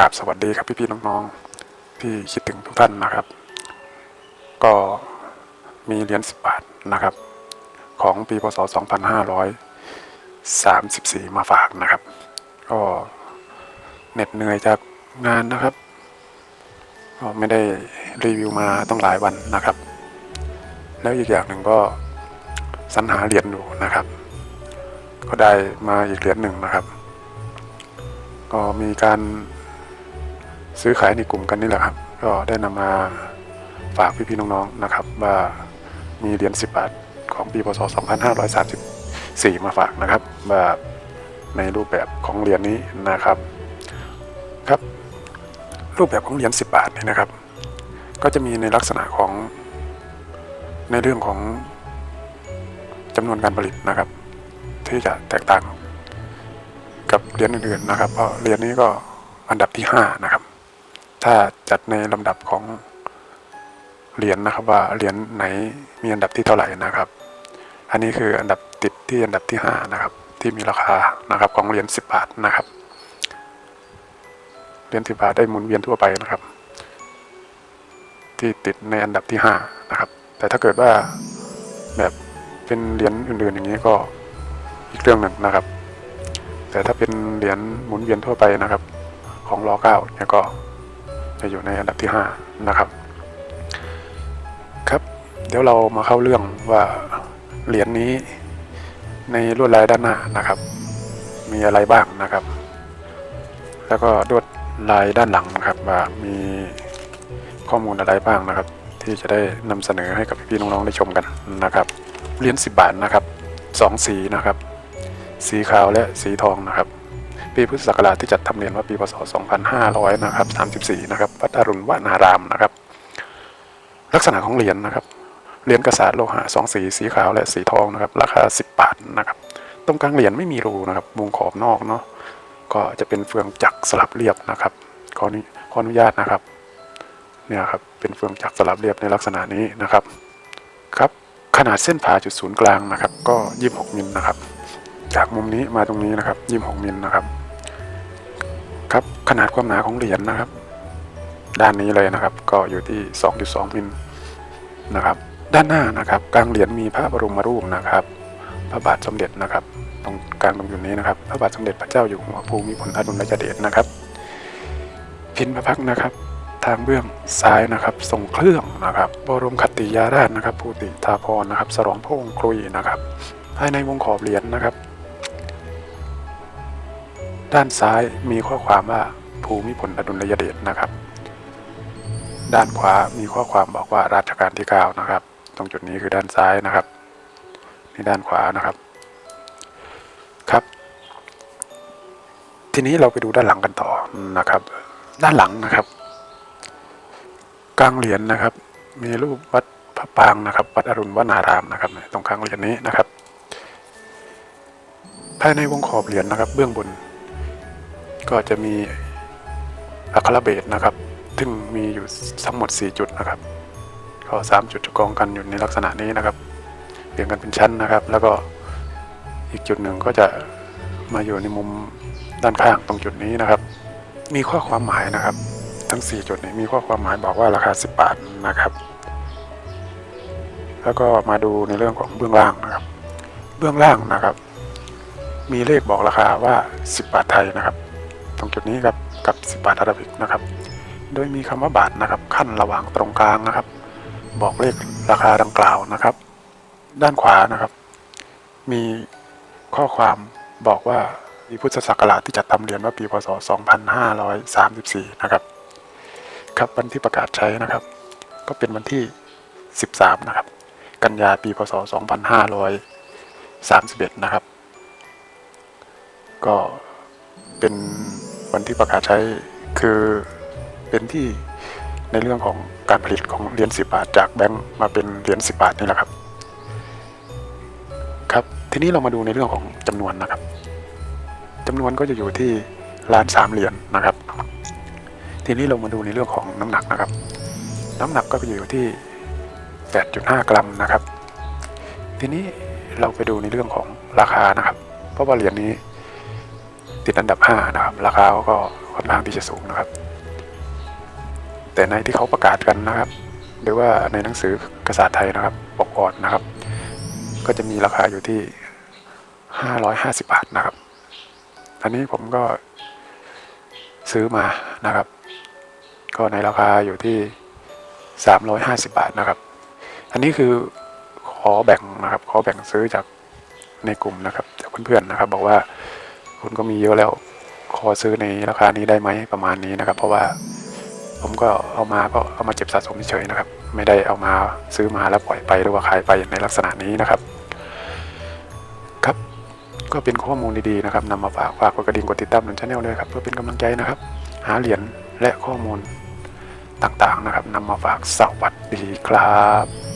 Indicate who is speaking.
Speaker 1: กราบสวัสดีครับพี่ๆน้องๆ ที่คิดถึงทุกท่านนะครับ ก็มีเหรียญสิบบาทนะครับ ของปีพศ 2534 มาฝากนะครับ ก็เหน็ดเหนื่อยจากงานนะครับ ก็ไม่ได้รีวิวมาต้องหลายวันนะครับ แล้วอีกอย่างหนึ่งก็สรรหาเหรียญดูนะครับ ก็ได้มาอีกเหรียญหนึ่งนะครับก็มีการ ซื้อขายในกลุ่มกันนี่แหละครับ ก็ได้นำมาฝากพี่ๆน้องๆนะครับ ว่ามีเหรียญ10 บาทของปีพศ 2534 มาฝากนะครับว่าในรูปแบบของเหรียญนี้นะครับครับ รูปแบบของเหรียญ10 บาทนี่นะครับ ก็จะมีในลักษณะของในเรื่องของจำนวนการผลิตนะครับ ที่จะแตกต่างกับเหรียญอื่นๆนะครับ เพราะเหรียญนี้ก็อันดับที่ห้านะครับ ถ้าจัดในลำดับของเหรียญนะครับว่าเหรียญไหนมีอันดับที่เท่าไหร่นะครับ อันนี้คืออันดับติดที่อันดับที่ห้านะครับที่มีราคานะครับของเหรียญสิบบาทนะครับเหรียญสิบบาทได้หมุนเวียนทั่วไปนะครับ ที่ติดในอันดับที่ห้านะครับ แต่ถ้าเกิดว่าแบบเป็นเหรียญอื่นๆอย่างนี้ก็อีกเรื่องหนึ่งนะครับ แต่ถ้าเป็นเหรียญหมุนเวียนทั่วไปนะครับ ของรอเก้าเนี่ยก็ จะอยู่ในอันดับที่ห้านะครับ ครับ เดี๋ยวเรามาเข้าเรื่องว่าเหรียญนี้ในลวดลายด้านหน้านะครับ มีอะไรบ้างนะครับ แล้วก็ลวดลายด้านหลังนะครับว่ามีข้อมูลอะไรบ้างนะครับ ที่จะได้นำเสนอให้กับพี่ๆน้องๆได้ชมกันนะครับเหรียญ10 บาทนะครับสองสีนะครับ สีขาวและสีทองนะครับ ปีพุทธศักราชที่จัดทำเหรียญว่าปีพศ 2500 นะครับ 34 นะครับวัดอรุณวนารามนะครับ ลักษณะของเหรียญนะครับเหรียญกระสาโลหะสองสีสีขาวและสีทองนะครับ ราคา 10 บาทนะครับ ตรงกลางเหรียญไม่มีรูนะครับมุมขอบนอกเนาะก็จะเป็นเฟืองจักสลับเรียบนะครับขออนุขออนุญาตนะครับเนี่ยครับเป็นเฟืองจักสลับเรียบในลักษณะนี้นะครับครับขนาดเส้นผ่าจุดศูนย์กลางนะครับ ก็ 26มิลนะครับ จากมุมนี้มาตรงนี้นะครับ 26มิลนะครับ ครับขนาดความหนาของเหรียญนะครับ ด้านนี้เลยนะครับ ก็อยู่ที่ 2.2 มิลนะครับ ด้านหน้านะครับ กลางเหรียญมีพระบรมรูปนะครับ พระบาทสมเด็จนะครับ ตรงกลางตรงจุดนี้นะครับ พระบาทสมเด็จพระเจ้าอยู่หัวภูมิพลอดุลยเดชนะครับ พินพระพักนะครับ ทางเบื้องซ้ายนะครับ ทรงเครื่องนะครับ บรมคติยาราชนะครับภูติทาพรนะครับ สรองพระองค์ครุยนะครับ ภายในวงขอบเหรียญนะครับ ด้านซ้ายมีข้อความว่าภูมิพลอดุลยเดชนะครับ ด้านขวามีข้อความบอกว่ารัชกาลที่9นะครับ ตรงจุดนี้คือด้านซ้ายนะครับนี่ด้านขวานะครับ ครับ ทีนี้เราไปดูด้านหลังกันต่อนะครับ ด้านหลังนะครับ กลางเหรียญนะครับ มีรูปวัดพระปางนะครับ วัดอรุณวนารามนะครับ ตรงกลางเหรียญนี้นะครับ ภายในวงขอบเหรียญนะครับ เบื้องบน ก็จะมีอัคระเบสนะครับ ซึ่งมีอยู่ทั้งหมด 4 จุดนะครับ ก็ 3 จุดจะกองกันอยู่ในลักษณะนี้นะครับเรียงกันเป็นชั้นนะครับ แล้วก็อีกจุดหนึ่งก็จะมาอยู่ในมุมด้านข้างตรงจุดนี้นะครับ มีข้อความหมายนะครับ ทั้ง 4 จุดนี้มีข้อความหมายบอกว่าราคา 10 บาทนะครับ แล้วก็มาดูในเรื่องของเบื้องล่างนะครับ เบื้องล่างนะครับ มีเลขบอกราคาว่า 10 บาทไทยนะครับ ตรงจุดนี้ครับกับ 10 บาทอาราบิกนะครับ โดยมีคำว่าบาทนะครับ ขั้นระหว่างตรงกลางนะครับ บอกเลขราคาดังกล่าวนะครับ ด้านขวานะครับ มีข้อความบอกว่ามีพุทธศักราชที่จัดทำเหรียญว่าปีพศ 2534 นะครับ ครับวันที่ประกาศใช้นะครับ ก็เป็นวันที่ 13 นะครับ กันยาปีพศ 2531 นะครับ ก็เป็น วันที่ประกาศใช้คือเป็นที่ในเรื่องของการผลิตของเหรียญ10บาท จากแบงก์มาเป็นเหรียญ10บาทนี่แหละครับ ครับ ทีนี้เรามาดูในเรื่องของจำนวนนะครับจำนวนก็จะอยู่ที่ล้านสามเหรียญนะครับ ทีนี้เรามาดูในเรื่องของน้ำหนักนะครับ น้ำหนักก็จะอยู่ที่ 8.5 กรัมนะครับ ทีนี้เราไปดูในเรื่องของราคานะครับ เพราะว่าเหรียญนี้ ติดอันดับ 5 นะครับ ราคาเขาก็ค่อนข้างที่จะสูงนะครับ แต่ในที่เขาประกาศกันนะครับ หรือว่าในหนังสือกษัตรไทยนะครับปกออนนะครับ ก็จะมีราคาอยู่ที่ 550 บาทนะครับอันนี้ผมก็ซื้อมานะครับ ก็ในราคาอยู่ที่ 350 บาทนะครับ อันนี้คือขอแบ่งนะครับ ขอแบ่งซื้อจากในกลุ่มนะครับ จากเพื่อนๆนะครับ บอกว่า คุณก็มีเยอะแล้วขอซื้อในราคานี้ได้ไหมประมาณนี้นะครับ เพราะว่าผมก็เอามาก็เอามาเก็บสะสมเฉยนะครับ ไม่ได้เอามาซื้อมาแล้วปล่อยไปหรือว่าขายไปในลักษณะนี้นะครับ ครับ ก็เป็นข้อมูลดีๆนะครับนำมาฝากฝากกดกระดิ่งกดติดตามหนุนชาแนลเลยครับเพื่อเป็นกำลังใจนะครับ หาเหรียญและข้อมูลต่างๆนะครับนำมาฝากสวัสดีครับ